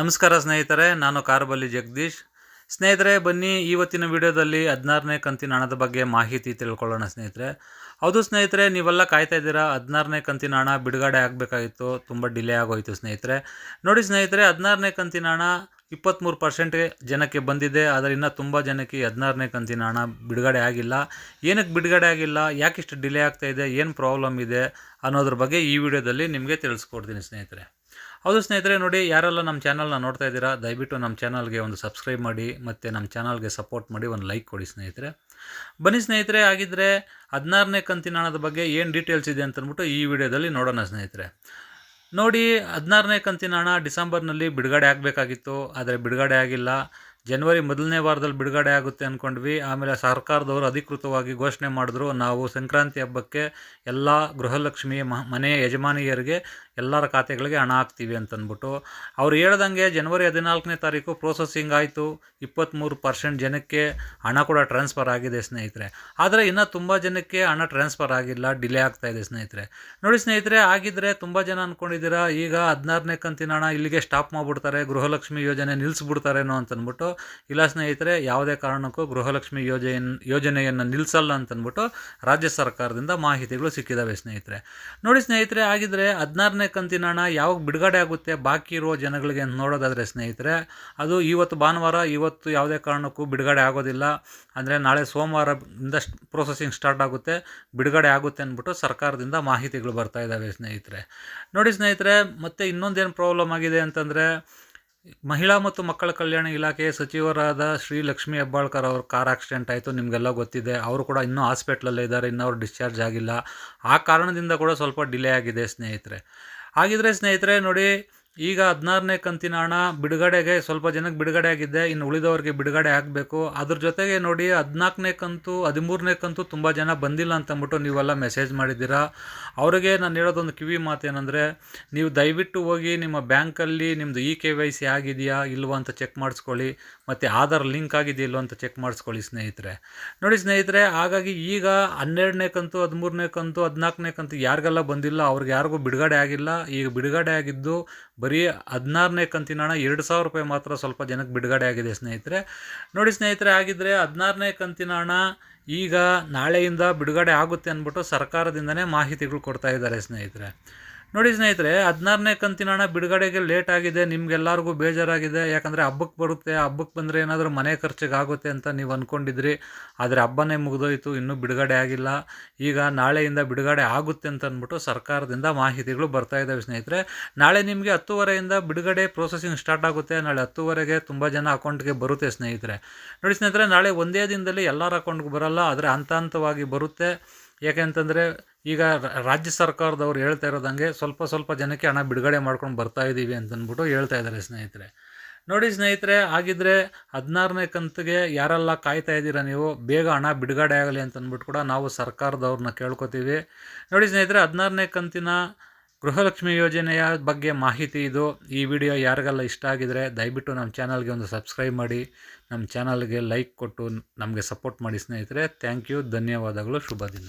ನಮಸ್ಕಾರ ಸ್ನೇಹಿತರೆ, ನಾನು ಕಾರ್ಬಲ್ಲಿ ಜಗದೀಶ್. ಸ್ನೇಹಿತರೆ, ಬನ್ನಿ ಇವತ್ತಿನ ವಿಡಿಯೋದಲ್ಲಿ ಹದಿನಾರನೇ ಕಂತಿನ ಹಣದ ಬಗ್ಗೆ ಮಾಹಿತಿ ತಿಳ್ಕೊಳ್ಳೋಣ ಸ್ನೇಹಿತರೆ. ಹೌದು ಸ್ನೇಹಿತರೆ, ನೀವೆಲ್ಲ ಕಾಯ್ತಾ ಇದ್ದೀರಾ? ಹದಿನಾರನೇ ಕಂತಿನ ಹಣ ಬಿಡುಗಡೆ ಆಗಬೇಕಾಗಿತ್ತು, ತುಂಬ ಡಿಲೇ ಆಗೋಯಿತು ಸ್ನೇಹಿತರೆ. ನೋಡಿ ಸ್ನೇಹಿತರೆ, ಹದಿನಾರನೇ ಕಂತಿನ ಹಣ ಇಪ್ಪತ್ತ್ಮೂರು ಪರ್ಸೆಂಟ್ಗೆ ಜನಕ್ಕೆ ಬಂದಿದೆ, ಆದರೆ ಇನ್ನೂ ತುಂಬ ಜನಕ್ಕೆ ಹದಿನಾರನೇ ಕಂತಿನ ಹಣ ಬಿಡುಗಡೆ ಆಗಿಲ್ಲ. ಏನಕ್ಕೆ ಬಿಡುಗಡೆ ಆಗಿಲ್ಲ? ಯಾಕಿಷ್ಟು ಡಿಲೇ ಆಗ್ತಾ ಇದೆ? ಏನು ಪ್ರಾಬ್ಲಮ್ ಇದೆ? ಅನ್ನೋದ್ರ ಬಗ್ಗೆ ಈ ವಿಡಿಯೋದಲ್ಲಿ ನಿಮಗೆ ತಿಳಿಸ್ಕೊಡ್ತೀನಿ ಸ್ನೇಹಿತರೆ. ಹೌದು ಸ್ನೇಹಿತರೆ, ನೋಡಿ, ಯಾರೆಲ್ಲ ನಮ್ಮ ಚಾನಲ್ನ ನೋಡ್ತಾ ಇದ್ದೀರಾ, ದಯವಿಟ್ಟು ನಮ್ಮ ಚಾನಲ್ಗೆ ಒಂದು ಸಬ್ಸ್ಕ್ರೈಬ್ ಮಾಡಿ, ಮತ್ತು ನಮ್ಮ ಚಾನಲ್ಗೆ ಸಪೋರ್ಟ್ ಮಾಡಿ, ಒಂದು ಲೈಕ್ ಕೊಡಿ ಸ್ನೇಹಿತರೆ. ಬನ್ನಿ ಸ್ನೇಹಿತರೆ ಆಗಿದ್ದರೆ ಹದಿನಾರನೇ ಕಂತಿನ ಹಣದ ಬಗ್ಗೆ ಏನು ಡೀಟೇಲ್ಸ್ ಇದೆ ಅಂತಂದ್ಬಿಟ್ಟು ಈ ವಿಡಿಯೋದಲ್ಲಿ ನೋಡೋಣ ಸ್ನೇಹಿತರೆ. ನೋಡಿ, ಹದಿನಾರನೇ ಕಂತಿನ ಹಣ ಡಿಸೆಂಬರ್ನಲ್ಲಿ ಬಿಡುಗಡೆ ಆಗಬೇಕಾಗಿತ್ತು, ಆದರೆ ಬಿಡುಗಡೆ ಆಗಿಲ್ಲ. ಜನವರಿ ಮೊದಲನೇ ವಾರದಲ್ಲಿ ಬಿಡುಗಡೆ ಆಗುತ್ತೆ ಅಂದ್ಕೊಂಡ್ವಿ ಆಮೇಲೆ ಸರ್ಕಾರದವರು ಅಧಿಕೃತವಾಗಿ ಘೋಷಣೆ ಮಾಡಿದ್ರು, ನಾವು ಸಂಕ್ರಾಂತಿ ಹಬ್ಬಕ್ಕೆ ಎಲ್ಲ ಗೃಹಲಕ್ಷ್ಮಿ ಮನೆ ಯಜಮಾನಿಯರಿಗೆ ಎಲ್ಲರ ಖಾತೆಗಳಿಗೆ ಹಣ ಹಾಕ್ತೀವಿ ಅಂತಂದ್ಬಿಟ್ಟು. ಅವ್ರು ಹೇಳ್ದಂಗೆ ಜನವರಿ ಹದಿನಾಲ್ಕನೇ ತಾರೀಕು ಪ್ರೋಸೆಸಿಂಗ್ ಆಯಿತು. ಇಪ್ಪತ್ತ್ಮೂರು ಪರ್ಸೆಂಟ್ ಜನಕ್ಕೆ ಹಣ ಕೂಡ ಟ್ರಾನ್ಸ್ಫರ್ ಆಗಿದೆ ಸ್ನೇಹಿತರೆ. ಆದರೆ ಇನ್ನೂ ತುಂಬ ಜನಕ್ಕೆ ಹಣ ಟ್ರಾನ್ಸ್ಫರ್ ಆಗಿಲ್ಲ ಡಿಲೇ ಆಗ್ತಾ ಇದೆ ಸ್ನೇಹಿತರೆ. ನೋಡಿ ಸ್ನೇಹಿತರೆ ಆಗಿದ್ದರೆ ತುಂಬ ಜನ ಅಂದ್ಕೊಂಡಿದ್ದೀರಾ ಈಗ ಹದಿನಾರನೇ ಕಂತಿನ ಹಣ ಇಲ್ಲಿಗೆ ಸ್ಟಾಪ್ ಮಾಡಿಬಿಡ್ತಾರೆ, ಗೃಹಲಕ್ಷ್ಮಿ ಯೋಜನೆ ನಿಲ್ಲಿಸ್ಬಿಡ್ತಾರೇನೋ ಅಂತಂದ್ಬಿಟ್ಟು ಇಲ್ಲ ಸ್ನೇಹಿತರೆ ಯಾವುದೇ ಕಾರಣಕ್ಕೂ ಗೃಹಲಕ್ಷ್ಮಿ ಯೋಜನೆ ಯೋಜನೆಯನ್ನು ನಿಲ್ಲಿಸಲ್ಲ ಅಂತಂದ್ಬಿಟ್ಟು ರಾಜ್ಯ ಸರ್ಕಾರದಿಂದ ಮಾಹಿತಿಗಳು ಸಿಕ್ಕಿದ್ದಾವೆ ಸ್ನೇಹಿತರೆ. ನೋಡಿ ಸ್ನೇಹಿತರೆ ಆಗಿದ್ದರೆ ಹದಿನಾರನೇ ಕಂತಿನ ಹಣ ಯಾವಾಗ ಬಿಡುಗಡೆ ಆಗುತ್ತೆ ಬಾಕಿ ಇರುವ ಜನಗಳಿಗೆ ನೋಡೋದಾದರೆ ಸ್ನೇಹಿತರೆ, ಅದು ಇವತ್ತು ಭಾನುವಾರ, ಇವತ್ತು ಯಾವುದೇ ಕಾರಣಕ್ಕೂ ಬಿಡುಗಡೆ ಆಗೋದಿಲ್ಲ. ಅಂದರೆ ನಾಳೆ ಸೋಮವಾರದಿಂದ ಪ್ರೊಸೆಸಿಂಗ್ ಸ್ಟಾರ್ಟ್ ಆಗುತ್ತೆ, ಬಿಡುಗಡೆ ಆಗುತ್ತೆ ಅಂದ್ಬಿಟ್ಟು ಸರ್ಕಾರದಿಂದ ಮಾಹಿತಿಗಳು ಬರ್ತಾ ಇದ್ದಾವೆ ಸ್ನೇಹಿತರೆ. ನೋಡಿ ಸ್ನೇಹಿತರೆ, ಮತ್ತು ಇನ್ನೊಂದೇನು ಪ್ರಾಬ್ಲಮ್ ಆಗಿದೆ ಅಂತಂದರೆ ಮಹಿಳಾ ಮತ್ತು ಮಕ್ಕಳ ಕಲ್ಯಾಣ ಇಲಾಖೆಯ ಸಚಿವರಾದ ಶ್ರೀ ಲಕ್ಷ್ಮೀ ಹೆಬ್ಬಾಳ್ಕರ್ ಅವ್ರ ಕಾರ್ ಆಕ್ಸಿಡೆಂಟ್ ಆಯಿತು, ನಿಮಗೆಲ್ಲ ಗೊತ್ತಿದೆ. ಅವರು ಕೂಡ ಇನ್ನೂ ಹಾಸ್ಪಿಟ್ಲಲ್ಲೇ ಇದ್ದಾರೆ, ಇನ್ನೂ ಅವ್ರು ಡಿಸ್ಚಾರ್ಜ್ ಆಗಿಲ್ಲ. ಆ ಕಾರಣದಿಂದ ಕೂಡ ಸ್ವಲ್ಪ ಡಿಲೇ ಆಗಿದೆ ಸ್ನೇಹಿತರೆ. ಹಾಗಿದ್ರೆ ಸ್ನೇಹಿತರೆ, ನೋಡಿ ಈಗ ಹದಿನಾರನೇ ಕಂತಿನ ಹಣ ಬಿಡುಗಡೆಗೆ ಸ್ವಲ್ಪ ಜನಕ್ಕೆ ಬಿಡುಗಡೆ ಆಗಿದ್ದೆ ಇನ್ನು ಉಳಿದವರಿಗೆ ಬಿಡುಗಡೆ ಆಗಬೇಕು. ಅದ್ರ ಜೊತೆಗೆ ನೋಡಿ ಹದಿನಾಲ್ಕನೇ ಕಂತು, ಹದಿಮೂರನೇ ಕಂತು ತುಂಬ ಜನ ಬಂದಿಲ್ಲ ಅಂತಂದ್ಬಿಟ್ಟು ನೀವೆಲ್ಲ ಮೆಸೇಜ್ ಮಾಡಿದ್ದೀರಾ? ಅವರಿಗೆ ನಾನು ಹೇಳೋದೊಂದು ಕಿವಿ ಮಾತೇನೆಂದರೆ, ನೀವು ದಯವಿಟ್ಟು ಹೋಗಿ ನಿಮ್ಮ ಬ್ಯಾಂಕಲ್ಲಿ ನಿಮ್ಮದು ಇ ಕೆ ವೈ ಸಿ ಆಗಿದೆಯಾ, ಇಲ್ವಾ ಅಂತ ಚೆಕ್ ಮಾಡಿಸ್ಕೊಳ್ಳಿ. ಮತ್ತು ಆಧಾರ್ ಲಿಂಕ್ ಆಗಿದೆಯಲ್ಲೋ ಅಂತ ಚೆಕ್ ಮಾಡಿಸ್ಕೊಳ್ಳಿ ಸ್ನೇಹಿತರೆ. ನೋಡಿ ಸ್ನೇಹಿತರೆ, ಹಾಗಾಗಿ ಈಗ ಹನ್ನೆರಡನೇ ಕಂತು, ಹದಿಮೂರನೇ ಕಂತು, ಹದಿನಾಲ್ಕನೇ ಕಂತು ಯಾರಿಗೆಲ್ಲ ಬಂದಿಲ್ಲ, ಅವ್ರಿಗೆ ಯಾರಿಗೂ ಬಿಡುಗಡೆ ಆಗಿಲ್ಲ. ಈಗ ಬಿಡುಗಡೆ ಆಗಿದ್ದು ಬರೀ ಹದಿನಾರನೇ ಕಂತಿನ ಹಣ ಎರಡು ಸಾವಿರ ರೂಪಾಯಿ ಮಾತ್ರ ಸ್ವಲ್ಪ ಜನಕ್ಕೆ ಬಿಡುಗಡೆ ಆಗಿದೆ ಸ್ನೇಹಿತರೆ. ನೋಡಿ ಸ್ನೇಹಿತರೆ ಆಗಿದ್ದರೆ ಹದಿನಾರನೇ ಕಂತಿನ ಹಣ ಈಗ ನಾಳೆಯಿಂದ ಬಿಡುಗಡೆ ಆಗುತ್ತೆ ಅಂದ್ಬಿಟ್ಟು ಸರ್ಕಾರದಿಂದನೇ ಮಾಹಿತಿಗಳು ಕೊಡ್ತಾ ಇದ್ದಾರೆ ಸ್ನೇಹಿತರೆ. ನೋಡಿ ಸ್ನೇಹಿತರೆ, ಹದಿನಾರನೇ ಕಂತಿನ ಹಣ ಬಿಡುಗಡೆಗೆ ಲೇಟ್ ಆಗಿದೆ, ನಿಮ್ಗೆಲ್ಲರಿಗೂ ಬೇಜಾರಾಗಿದೆ, ಯಾಕಂದರೆ ಹಬ್ಬಕ್ಕೆ ಬರುತ್ತೆ ಹಬ್ಬಕ್ಕೆ ಬಂದರೆ ಏನಾದರೂ ಮನೆ ಖರ್ಚಿಗೆ ಆಗುತ್ತೆ ಅಂತ ನೀವು ಅಂದ್ಕೊಂಡಿದ್ರಿ ಆದರೆ ಹಬ್ಬನೇ ಮುಗಿದೋಯ್ತು, ಇನ್ನೂ ಬಿಡುಗಡೆ ಆಗಿಲ್ಲ. ಈಗ ನಾಳೆಯಿಂದ ಬಿಡುಗಡೆ ಆಗುತ್ತೆ ಅಂತ ಅಂದ್ಬಿಟ್ಟು ಸರ್ಕಾರದಿಂದ ಮಾಹಿತಿಗಳು ಬರ್ತಾ ಇದ್ದಾವೆ ಸ್ನೇಹಿತರೆ. ನಾಳೆ ನಿಮಗೆ ಹತ್ತುವರೆಯಿಂದ ಬಿಡುಗಡೆ ಪ್ರೊಸೆಸಿಂಗ್ ಸ್ಟಾರ್ಟ್ ಆಗುತ್ತೆ, ನಾಳೆ ಹತ್ತುವರೆಗೆ ತುಂಬ ಜನ ಅಕೌಂಟ್ಗೆ ಬರುತ್ತೆ ಸ್ನೇಹಿತರೆ. ನೋಡಿ ಸ್ನೇಹಿತರೆ, ನಾಳೆ ಒಂದೇ ದಿನದಲ್ಲಿ ಎಲ್ಲರ ಅಕೌಂಟ್ಗೆ ಬರೋಲ್ಲ, ಆದರೆ ಹಂತ ಹಂತವಾಗಿ ಬರುತ್ತೆ. ಯಾಕೆಂತಂದರೆ ಈಗ ರಾಜ್ಯ ಸರ್ಕಾರದವ್ರು ಹೇಳ್ತಾ ಇರೋದಂಗೆ ಸ್ವಲ್ಪ ಸ್ವಲ್ಪ ಜನಕ್ಕೆ ಹಣ ಬಿಡುಗಡೆ ಮಾಡ್ಕೊಂಡು ಬರ್ತಾ ಇದ್ದೀವಿ ಅಂತಂದ್ಬಿಟ್ಟು ಹೇಳ್ತಾ ಇದ್ದಾರೆ ಸ್ನೇಹಿತರೆ. ನೋಡಿ ಸ್ನೇಹಿತರೆ ಆಗಿದ್ದರೆ ಹದಿನಾರನೇ ಕಂತಿಗೆ ಯಾರೆಲ್ಲ ಕಾಯ್ತಾ ಇದ್ದೀರಾ ನೀವು? ಬೇಗ ಹಣ ಬಿಡುಗಡೆ ಆಗಲಿ ಅಂತಂದ್ಬಿಟ್ಟು ಕೂಡ ನಾವು ಸರ್ಕಾರದವ್ರನ್ನ ಕೇಳ್ಕೊತೀವಿ. ನೋಡಿ ಸ್ನೇಹಿತರೆ, ಹದಿನಾರನೇ ಕಂತಿನ ಗೃಹಲಕ್ಷ್ಮಿ ಯೋಜನೆಯ ಬಗ್ಗೆ ಮಾಹಿತಿ ಇದು. ಈ ವಿಡಿಯೋ ಯಾರಿಗೆಲ್ಲ ಇಷ್ಟ ಆಗಿದರೆ ದಯವಿಟ್ಟು ನಮ್ಮ ಚಾನಲ್ಗೆ ಒಂದು ಸಬ್ಸ್ಕ್ರೈಬ್ ಮಾಡಿ. ನಮ್ಮ ಚಾನಲ್ಗೆ ಲೈಕ್ ಕೊಟ್ಟು ನಮಗೆ ಸಪೋರ್ಟ್ ಮಾಡಿ ಸ್ನೇಹಿತರೆ. Thank you. ಧನ್ಯವಾದಗಳು. ಶುಭ ದಿನ